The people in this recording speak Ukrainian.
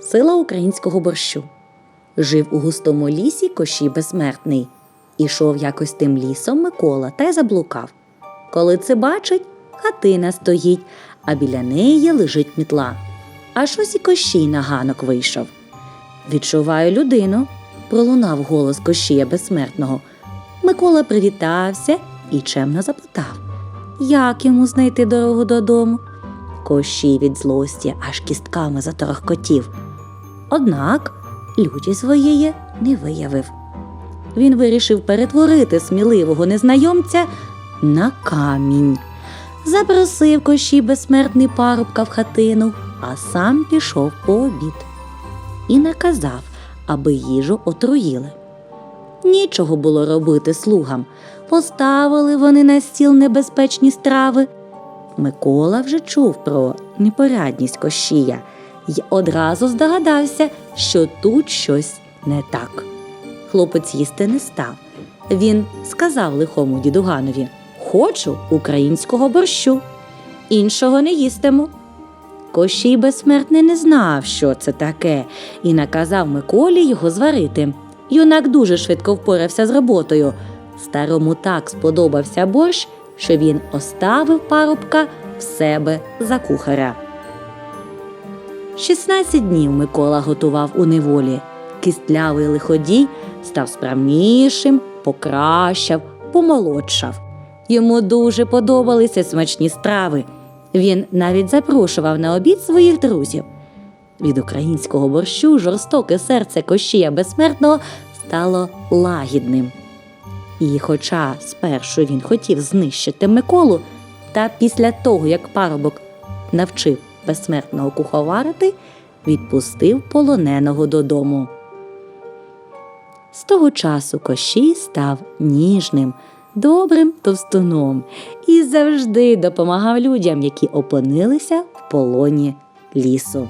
Сила українського борщу. Жив у густому лісі кощій безсмертний. Ішов якось тим лісом Микола та й заблукав. Коли це бачить, хатина стоїть, а біля неї лежить мітла. Аж ось і кощій на ганок вийшов. Відчуваю людину, пролунав голос Кощія безсмертного. Микола привітався і чемно запитав, як йому знайти дорогу додому. Кощій від злості аж кістками заторохкотів. Однак люті своєї не виявив. Він вирішив перетворити сміливого незнайомця на камінь. Запросив Кощій безсмертний парубка в хатину, а сам пішов по обід і наказав, аби їжу отруїли. Нічого було робити слугам. Поставили вони на стіл небезпечні страви. Микола вже чув про непорядність кощія й одразу здогадався, що тут щось не так. Хлопець їсти не став. Він сказав лихому дідуганові Хочу українського борщу, іншого не їстиму. Кощій безсмертний не знав, що це таке, і наказав Миколі його зварити. Юнак дуже швидко впорався з роботою. Старому так сподобався борщ, що він оставив парубка в себе за кухаря. 16 днів Микола готував у неволі. Кістлявий лиходій став справнішим, покращав, помолодшав. Йому дуже подобалися смачні страви. Він навіть запрошував на обід своїх друзів. Від українського борщу жорстоке серце Кощія безсмертного стало лагідним. І, хоча спершу він хотів знищити Миколу, та після того, як парубок навчив безсмертного куховарити, відпустив полоненого додому. З того часу Кощій став ніжним, добрим товстуном і завжди допомагав людям, які опинилися в полоні лісу.